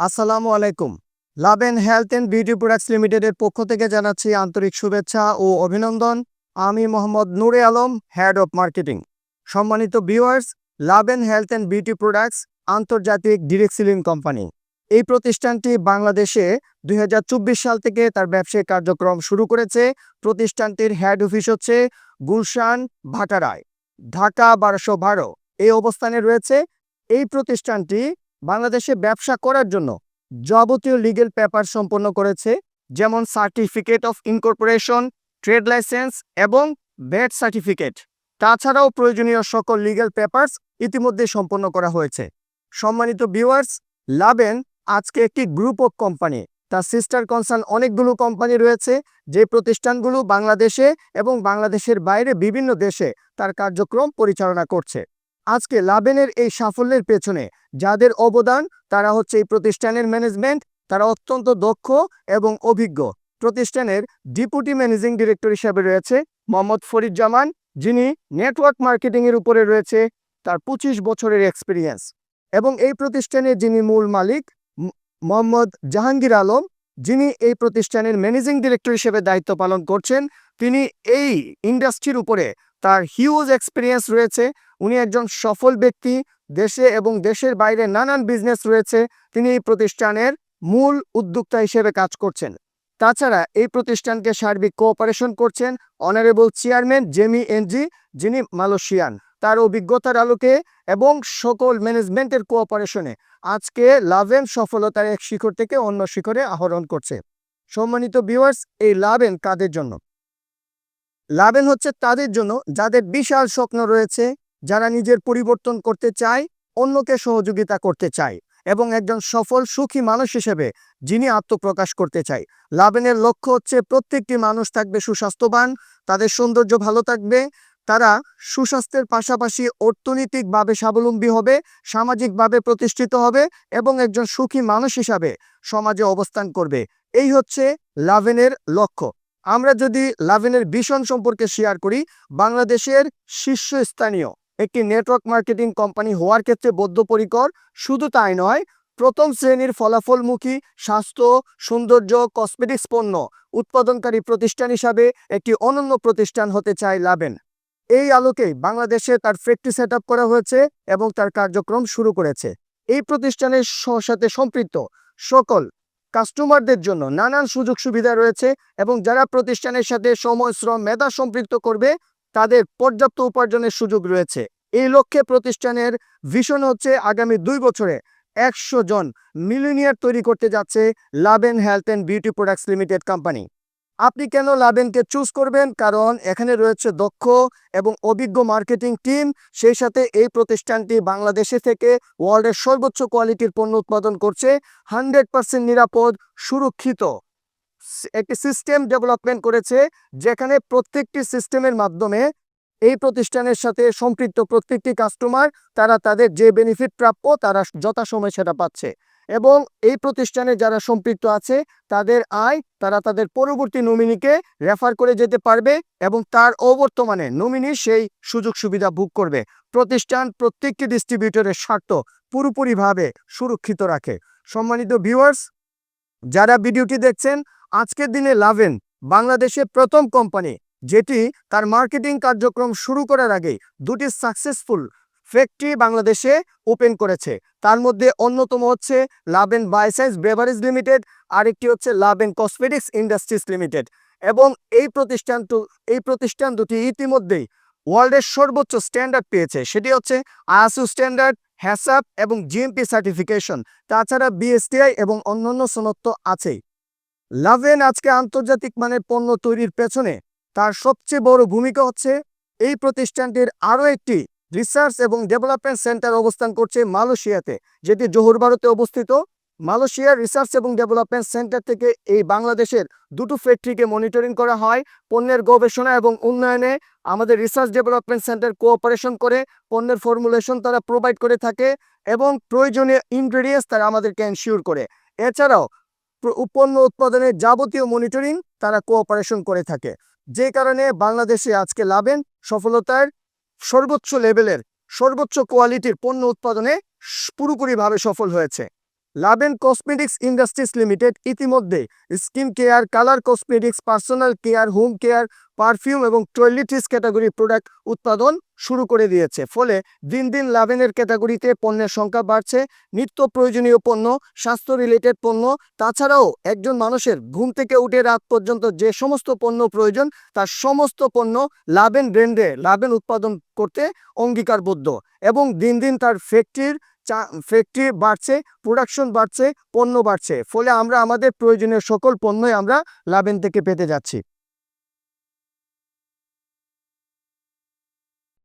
আসসালামু আলাইকুম। লাভ Laven health and beauty products লিমিটেডের পক্ষ থেকে জানাচ্ছি আন্তরিক শুভেচ্ছা ও অভিনন্দন। আমি Mohammad Nure Alam head of marketing সম্মানিত viewers, Laven health and beauty products আন্তর্জাতিক ডিরেক্ট সিলিং কোম্পানি। এই প্রতিষ্ঠানটি বাংলাদেশে দুই হাজার চব্বিশ সাল থেকে তার ব্যবসায়িক কার্যক্রম শুরু করেছে। প্রতিষ্ঠানটির হেড অফিস হচ্ছে গুলশান, ভাটারায়, ঢাকা, বারোশো বারো। এই অবস্থানে রয়েছে। এই প্রতিষ্ঠানটি বাংলাদেশে ব্যবসা করার জন্য যাবতীয় লিগেল পেপার সম্পন্ন করেছে, যেমন certificate of incorporation trade licence এবং ব্যাট সার্টিফিকেট তাছাড়াও প্রয়োজনীয় সকল লিগেল পেপারস ইতিমধ্যে সম্পন্ন করা হয়েছে। সম্মানিত ভিউয়ার্স লাভেন আজকে একটি গ্রুপ অফ কোম্পানি তার সিস্টার কনসার্ন অনেকগুলো কোম্পানি রয়েছে, যে প্রতিষ্ঠানগুলো বাংলাদেশে এবং বাংলাদেশের বাইরে বিভিন্ন দেশে তার কার্যক্রম পরিচালনা করছে। আজকে লাবেনের এই সাফল্যের পেছনে যাদের অবদান, তারা হচ্ছে এই প্রতিষ্ঠানের ম্যানেজমেন্ট তারা অত্যন্ত দক্ষ এবং অভিজ্ঞ। প্রতিষ্ঠানের ডিপুটি ম্যানেজিং ডিরেক্টর হিসাবে রয়েছে মোহাম্মদ ফরিদ জামান যিনি নেটওয়ার্ক মার্কেটিং এর উপরে রয়েছে তার পঁচিশ বছরের এক্সপিরিয়েন্স এবং এই প্রতিষ্ঠানের যিনি মূল মালিক মোহাম্মদ জাহাঙ্গীর আলম, যিনি এই প্রতিষ্ঠানের ম্যানেজিং ডিরেক্টর হিসেবে দায়িত্ব পালন করছেন, তিনি এই ইন্ডাস্ট্রির উপরে তার হিউজ এক্সপিরিয়েন্স রয়েছে। উনি একজন সফল ব্যক্তি, দেশে এবং দেশের বাইরে নানান বিজনেস রয়েছে। তিনি এই প্রতিষ্ঠানের মূল উদ্যোক্তা হিসেবে কাজ করছেন। তাছাড়া এই প্রতিষ্ঠানকে সার্বিক কোঅপারেশন করছেন অনারেবল চেয়ারম্যান জেমি এনজি যিনি মালয়েশিয়ান। তার অভিজ্ঞতার আলোকে এবং সকল ম্যানেজমেন্টের কোঅপারেশনে আজকে লাভেন সফলতার এক শিখর থেকে অন্য শিখরে আহরণ করছে। সম্মানিত ভিউয়ার্স এই লাভেন কাদের জন্য? লাভেন হচ্ছে তাদের জন্য যাদের বিশাল স্বপ্ন রয়েছে, যারা নিজের পরিবর্তন করতে চায়, অন্যকে সহযোগিতা করতে চায় এবং একজন সফল সুখী মানুষ হিসেবে যিনি আত্মপ্রকাশ করতে চায়। লাভেনের লক্ষ্য হচ্ছে প্রত্যেকটি মানুষ থাকবে সুস্বাস্থ্যবান, তাদের সৌন্দর্য ভালো থাকবে, তারা সুস্বাস্থ্যের পাশাপাশি অর্থনৈতিকভাবে স্বাবলম্বী হবে, সামাজিকভাবে প্রতিষ্ঠিত হবে এবং একজন সুখী মানুষ হিসাবে সমাজে অবস্থান করবে। এই হচ্ছে লাভেনের লক্ষ্য। আমরা যদি লাভেনের ভীষণ সম্পর্কে শেয়ার করি, বাংলাদেশের শীর্ষস্থানীয় একটি নেটওয়ার্ক মার্কেটিং কোম্পানি হওয়ার ক্ষেত্রে বদ্ধপরিকর শুধু তাই নয়, প্রথম শ্রেণির ফলাফলমুখী, স্বাস্থ্য, সৌন্দর্য কসমেটিক্স পণ্য উৎপাদনকারী প্রতিষ্ঠান হিসাবে একটি অনন্য প্রতিষ্ঠান হতে চায় লাভেন। এই আলোকে বাংলাদেশে তার ফ্যাক্টরি সেট করা হয়েছে এবং তার কার্যক্রম শুরু করেছে। এই প্রতিষ্ঠানের সাথে সম্পৃক্ত সকল কাস্টমারদের জন্য নানান সুযোগ সুবিধা রয়েছে এবং যারা প্রতিষ্ঠানের সাথে সময়, শ্রম, মেধা সম্পৃক্ত করবে, তাদের পর্যাপ্ত উপার্জনের সুযোগ রয়েছে। এই লক্ষ্যে প্রতিষ্ঠানের ভিশন হচ্ছে আগামী দুই বছরে একশো জন মিলিনিয়ার তৈরি করতে যাচ্ছে love Laven health and beauty products limited company. আপনি কেন লাভেনকে চুজ করবেন? কারণ এখানে রয়েছে দক্ষ এবং অভিজ্ঞ মার্কেটিং টিম সেই সাথে এই প্রতিষ্ঠানটি বাংলাদেশে থেকে ওয়ার্ল্ডের সর্বোচ্চ কোয়ালিটির পণ্য উৎপাদন করছে হান্ড্রেড পার্সেন্ট নিরাপদ, সুরক্ষিত। একটি সিস্টেম ডেভেলপমেন্ট করেছে, যেখানে প্রত্যেকটি সিস্টেমের মাধ্যমে এই প্রতিষ্ঠানের সাথে সম্পৃক্ত প্রত্যেকটি কাস্টমার তারা তাদের যে বেনিফিট প্রাপ্য, তারা যথাসময়ে সেটা পাচ্ছে। এবং এই প্রতিষ্ঠানে যারা সম্পৃক্ত আছে, তাদের আয়, তারা তাদের পরবর্তী নমিনিকে রেফার করে যেতে পারবে এবং তার অবর্তমানে নমিনি সেই সুযোগ সুবিধা ভোগ করবে। প্রতিষ্ঠান প্রত্যেকটি ডিস্ট্রিবিউটরের স্বার্থ পুরোপুরিভাবে সুরক্ষিত রাখে। সম্মানিত ভিউয়ার্স যারা ভিডিওটি দেখছেন, আজকের দিনে লাভেন, বাংলাদেশের প্রথম কোম্পানি যেটি তার মার্কেটিং কার্যক্রম শুরু করার আগে দুটি সাকসেসফুল ফ্যাক্টরি বাংলাদেশে ওপেন করেছে। তার মধ্যে অন্যতম হচ্ছে লাভ লাভেন বায়োসাইন্স বেভারেজ লিমিটেড আরেকটি হচ্ছে love Laven cosmetics industries limited এবং এই প্রতিষ্ঠান এই প্রতিষ্ঠান দুটি ইতিমধ্যেই ওয়ার্ল্ডের সর্বোচ্চ স্ট্যান্ডার্ড পেয়েছে। সেটি হচ্ছে আয়াসু স্ট্যান্ডার্ড হ্যাসাপ এবং জিএমপি সার্টিফিকেশন তাছাড়া বিএসটিআই এবং অন্যান্য সনদ তো আছেই। লাভেন আজকে আন্তর্জাতিক মানের পণ্য তৈরির পেছনে তার সবচেয়ে বড় ভূমিকা হচ্ছে এই প্রতিষ্ঠানটির আরও একটি রিসার্চ এবং ডেভেলপমেন্ট সেন্টার অবস্থান করছে মালয়েশিয়াতে, যেটি জোহর ভারতে অবস্থিত। মালয়েশিয়ার রিসার্চ এবং ডেভেলপমেন্ট সেন্টার থেকে এই বাংলাদেশের দুটো ফ্যাক্টরিকে মনিটরিং করা হয়, পণ্যের গবেষণা এবং উন্নয়নে। আমাদের রিসার্চ ডেভেলপমেন্ট সেন্টার কোঅপারেশন করে, পণ্যের ফর্মুলেশন তারা প্রোভাইড করে থাকে এবং প্রয়োজনীয় ইনগ্রেডিয়েন্টস তারা আমাদেরকে এনশিওর করে। এছাড়াও পণ্য উৎপাদনের যাবতীয় মনিটরিং তারা কোঅপারেশন করে থাকে। যে কারণে বাংলাদেশে আজকে লাভেন সফলতার সর্বোচ্চ লেভেলের সর্বোচ্চ কোয়ালিটির পণ্য উৎপাদনে পুরোপুরিভাবে সফল হয়েছে। লাভেন কসমেটিক্স ইন্ডাস্ট্রিজ লিমিটেড ইতিমধ্যে skin care, colour cosmetics, personal care, home care, perfume এবং টয়লেট্রিজ ক্যাটাগরি প্রোডাক্ট উৎপাদন শুরু করে দিয়েছে। ফলে দিন দিন লাভেনের ক্যাটাগরিতে পণ্যের সংখ্যা বাড়ছে, নিত্য প্রয়োজনীয় পণ্য, স্বাস্থ্য রিলেটেড পণ্য, তাছাড়াও একজন মানুষের ঘুম থেকে উঠে রাত পর্যন্ত যে সমস্ত পণ্য প্রয়োজন, তার সমস্ত পণ্য লাভেন ব্র্যান্ডে, লাভেন উৎপাদন করতে অঙ্গীকারবদ্ধ এবং দিন দিন তার ফ্যাক্টরির চা ফ্যাক্টরি বাড়ছে প্রোডাকশন বাড়ছে, পণ্য বাড়ছে। ফলে আমরা আমাদের প্রয়োজনীয় সকল পণ্যই আমরা লাভেন থেকে পেতে যাচ্ছি।